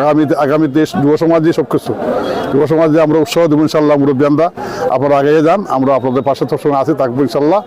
আগামীতে দেশ, যুব সমাজে সব যুব সমাজে আমরা উৎসাহ দেবো ইনশাল্লাহ মুরব্বিয়ানরা। আপনারা আগে যান, আমরা আপনাদের পাশে সবসময় আছি, থাকব ইনশাল্লাহ।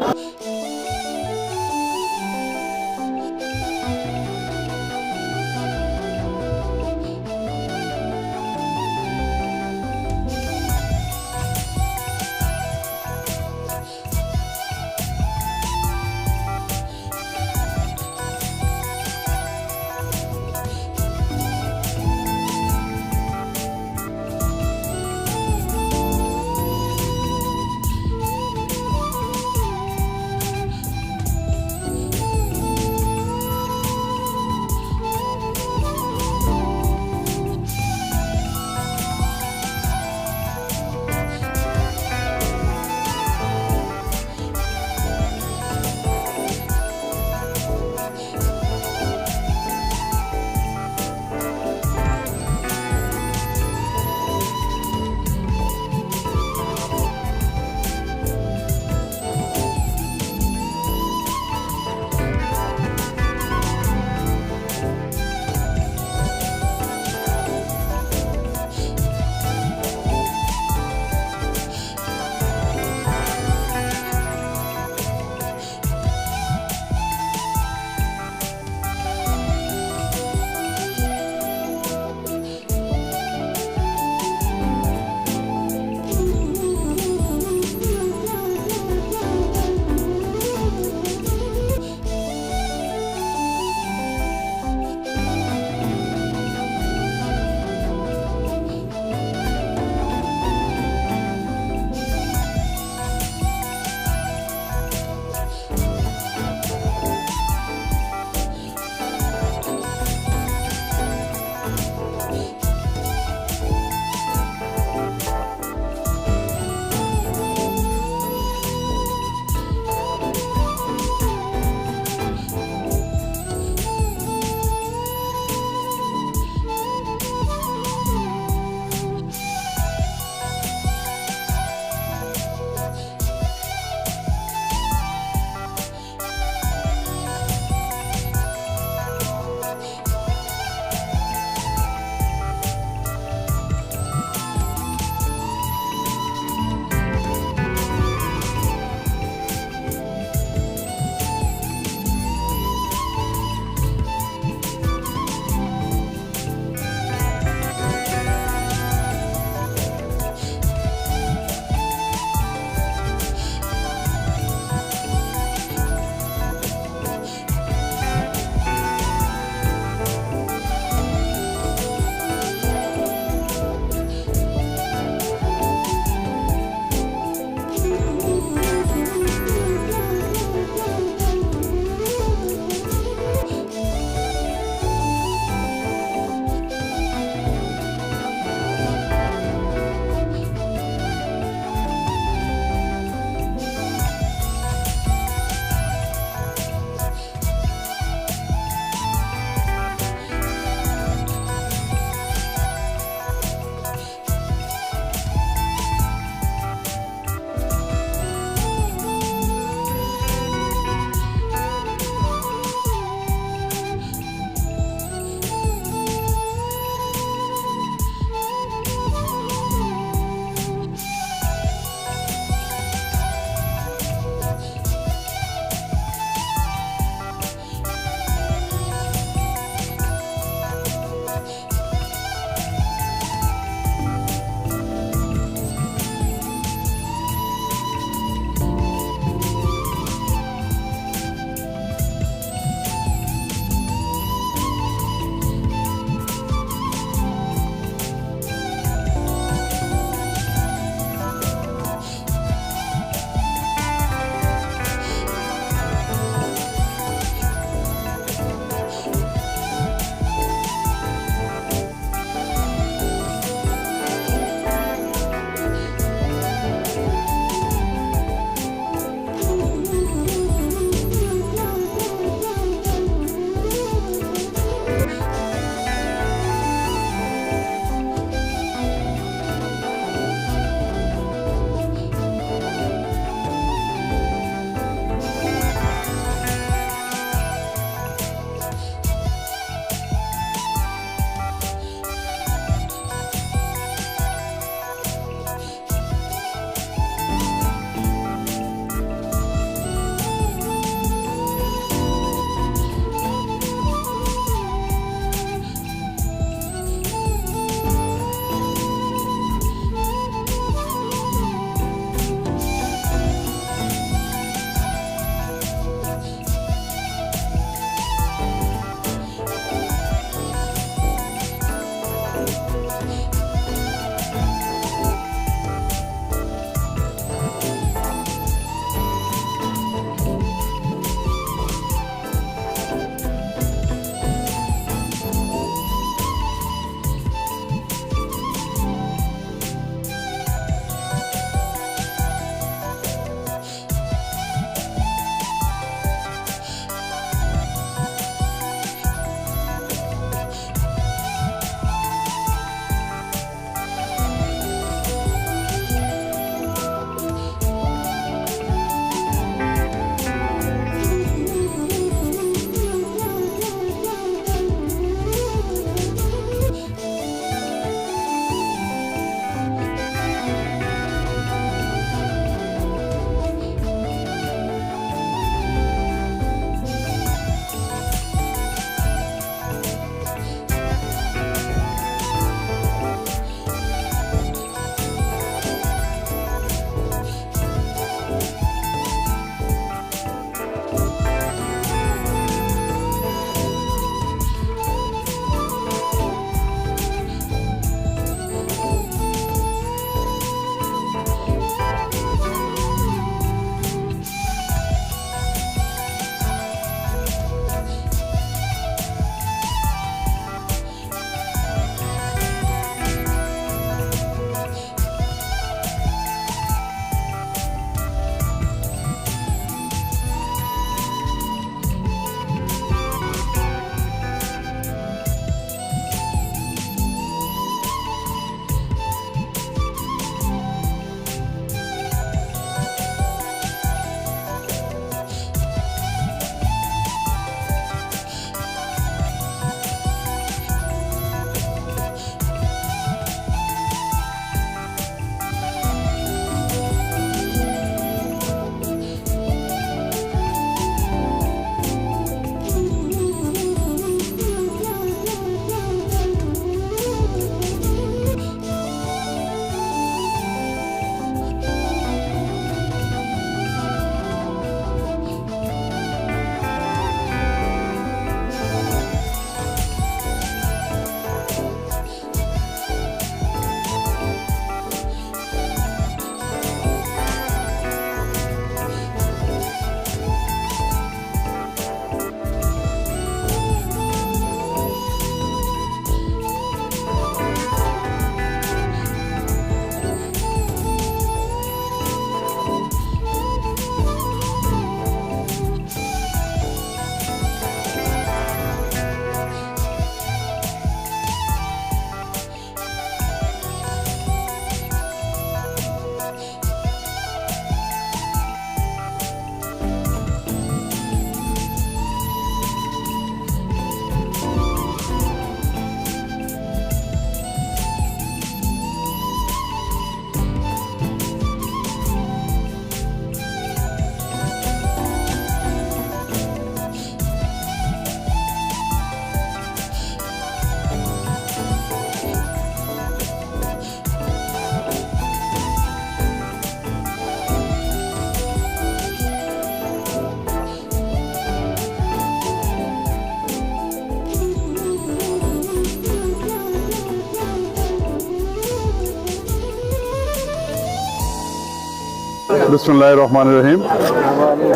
বিসমুল্লাহ রহমান রহিম।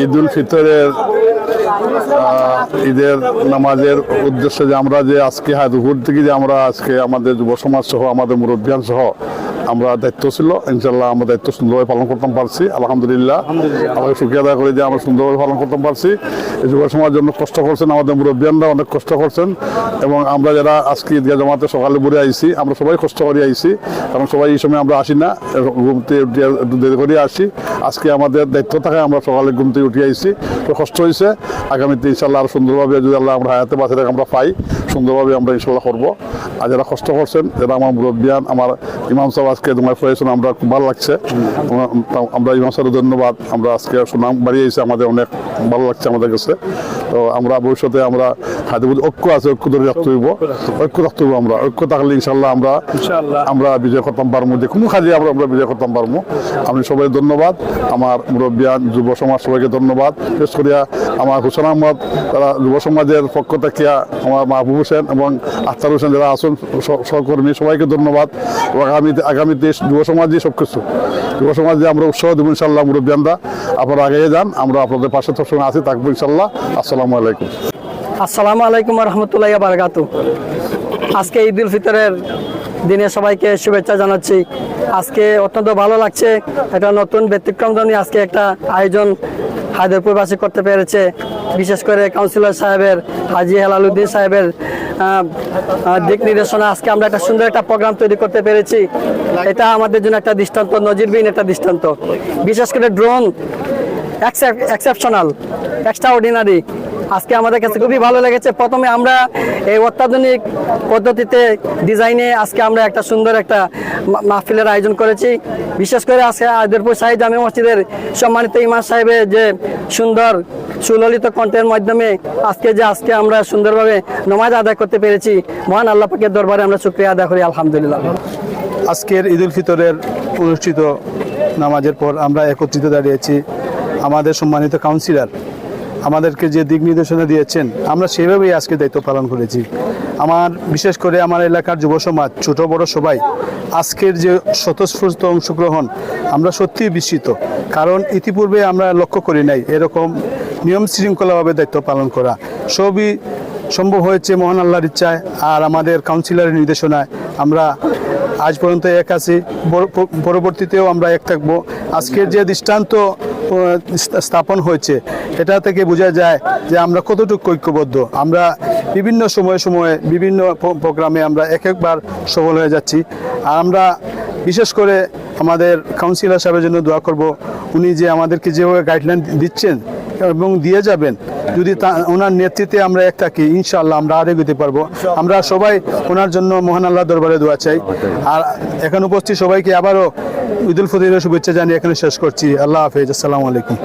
ঈদুল ফিতরের ঈদের নামাজের উদ্দেশ্যে যে আমরা যে আজকে হায় দুপুর থেকে যে আমরা আজকে আমাদের যুব সমাজ সহ, আমাদের মুরব্বিয়ান সহ আমরা দায়িত্ব ছিল ইনশাল্লাহ আমরা দায়িত্ব সুন্দরভাবে পালন করতে পারছি আলহামদুলিল্লাহ। আমাকে সুখী আদায় করে যে আমরা সুন্দরভাবে পালন করতে পারছি। এই যুব সমাজের জন্য কষ্ট করছেন আমাদের মুরব্বিয়ানরা অনেক কষ্ট করছেন। এবং আমরা যারা আজকে ঈদগাহ জমাতে সকালে ঘুরে আইছি আমরা সবাই কষ্ট করে আইছি। কারণ সবাই এই সময় আমরা আসি না ঘুমতে উঠে দেরি করে আসি। আজকে আমাদের দায়িত্ব থাকে আমরা সকালে ঘুম থেকে উঠে আইছি তো কষ্ট হয়েছে। আগামীতে ইনশাল্লাহ আরও সুন্দরভাবে যদি আল্লাহ আমরা হায়াতে বাঁচে আমরা পাই সুন্দরভাবে আমরা ইনশাল্লাহ করব। আর যারা কষ্ট করছেন যারা আমার মুরব্বিয়ান আমার ইমাম সাহেব আজকে তোমার প্রয়োজন আমরা খুব ভালো লাগছে। আমরা- ইমাম সাহেবের ধন্যবাদ। আমরা আজকে সুনাম বাড়িয়েছি আমাদের অনেক ভালো লাগছে আমাদের কাছে। তো আমরা ভবিষ্যতে আমরা হাতে ঐক্য আছে ঐক্য ধরে রাখতে হইব। ঐক্য রাখতে হইব আমরা। ঐক্য থাকলে ইনশাল্লাহ আমরা আমরা বিজয় করতাম পারব যে কোনো কাজে আমরা আমরা বিজয় করতাম পারব আমি সবাই ধন্যবাদ। আমার মুরব্বিয়ান যুব সমাজ সবাইকে ধন্যবাদ। বিশেষ করিয়া আমার হোসেন আহমদ তারা যুব সমাজের পক্ষ থেকে আমার মাহবুব হোসেন এবং আখতার হোসেন যারা আছেন স- সহকর্মী সবাইকে ধন্যবাদ। এবং আগামীতে আগামীতে যুব সমাজই সব কিছু যুব সমাজে আমরা উৎসাহ দেবো ইনশাল্লাহ মুরব্বিয়ানরা। আপনারা আগে যান, আমরা আপনাদের পাশে সবসময় আছি, থাকব ইনশাল্লাহ আসসালামু আলাইকুম। আসসালামু আলাইকুম রহমতুল্লাহ বারকাত আজকে ঈদ উল ফিতরের দিনে সবাইকে শুভেচ্ছা জানাচ্ছি। আজকে অত্যন্ত ভালো লাগছে, একটা নতুন ব্যতিক্রম ধর্মী আজকে একটা আয়োজন হায়দরপুরবাসী করতে পেরেছে। বিশেষ করে কাউন্সিলর সাহেবের, হাজি হেলালুদ্দিন সাহেবের দিক নির্দেশনা। আজকে আমরা একটা সুন্দর একটা প্রোগ্রাম তৈরি করতে পেরেছি। এটা আমাদের জন্য একটা দৃষ্টান্ত, নজিরবিহীন একটা দৃষ্টান্ত। বিশেষ করে ড্রোন এক্সেপশনাল এক্সট্রা অর্ডিনারি আজকে আমাদের কাছে খুবই ভালো লেগেছে। প্রথমে আমরা এই অত্যাধুনিক পদ্ধতিতে ডিজাইনে আজকে আমরা একটা সুন্দর একটা মাহফিলের আয়োজন করেছি। বিশেষ করে আজকে আদরপুর শাহী জামে মসজিদের সম্মানিত ইমাম সাহেবের যে সুন্দর সুললিত কণ্ঠের মাধ্যমে আজকে যে আজকে আমরা সুন্দরভাবে নমাজ আদায় করতে পেরেছি, মহান আল্লাহ পাকের দরবারে আমরা শুক্রিয়া আদায় করি, আলহামদুলিল্লাহ। আজকের ঈদ উল ফিতরের অনুষ্ঠিত নামাজের পর আমরা একত্রিত দাঁড়িয়েছি। আমাদের সম্মানিত কাউন্সিলর আমাদেরকে যে দিক নির্দেশনা দিয়েছেন, আমরা সেভাবেই আজকে দায়িত্ব পালন করেছি। আমার, বিশেষ করে আমার এলাকার যুব সমাজ, ছোট বড় সবাই, আজকের যে স্বতঃস্ফূর্ত অংশগ্রহণ, আমরা সত্যিই বিস্মিত। কারণ ইতিপূর্বে আমরা লক্ষ্য করি নাই এরকম নিয়ম শৃঙ্খলাভাবে দায়িত্ব পালন করা। সবই সম্ভব হয়েছে মহান আল্লাহর ইচ্ছায় আর আমাদের কাউন্সিলরের নির্দেশনায়। আমরা আজ পর্যন্ত এক আছি পরবর্তীতেও আমরা এক থাকব। আজকের যে দৃষ্টান্ত স্থাপন হয়েছে এটা থেকে বোঝা যায় যে আমরা কতটুকু ঐক্যবদ্ধ। আমরা বিভিন্ন সময়ে সময়ে বিভিন্ন প্রোগ্রামে আমরা এক একবার সফল হয়ে যাচ্ছি। আর আমরা বিশেষ করে আমাদের কাউন্সিলর সাহেবের জন্য দোয়া করব। উনি যে আমাদেরকে যেভাবে গাইডলাইন দিচ্ছেন এবং দিয়ে যাবেন, যদি তা, ওনার নেতৃত্বে আমরা এক থাকি, ইনশাআল্লাহ আমরা আরও এগোতে পারব। আমরা সবাই ওনার জন্য মহান আল্লাহ দরবারে দোয়া চাই। আর এখানে উপস্থিত সবাইকে আবারও ঈদুল ফিতরের শুভেচ্ছা জানিয়ে এখানে শেষ করছি। আল্লাহ হাফেজ। আসসালামু আলাইকুম।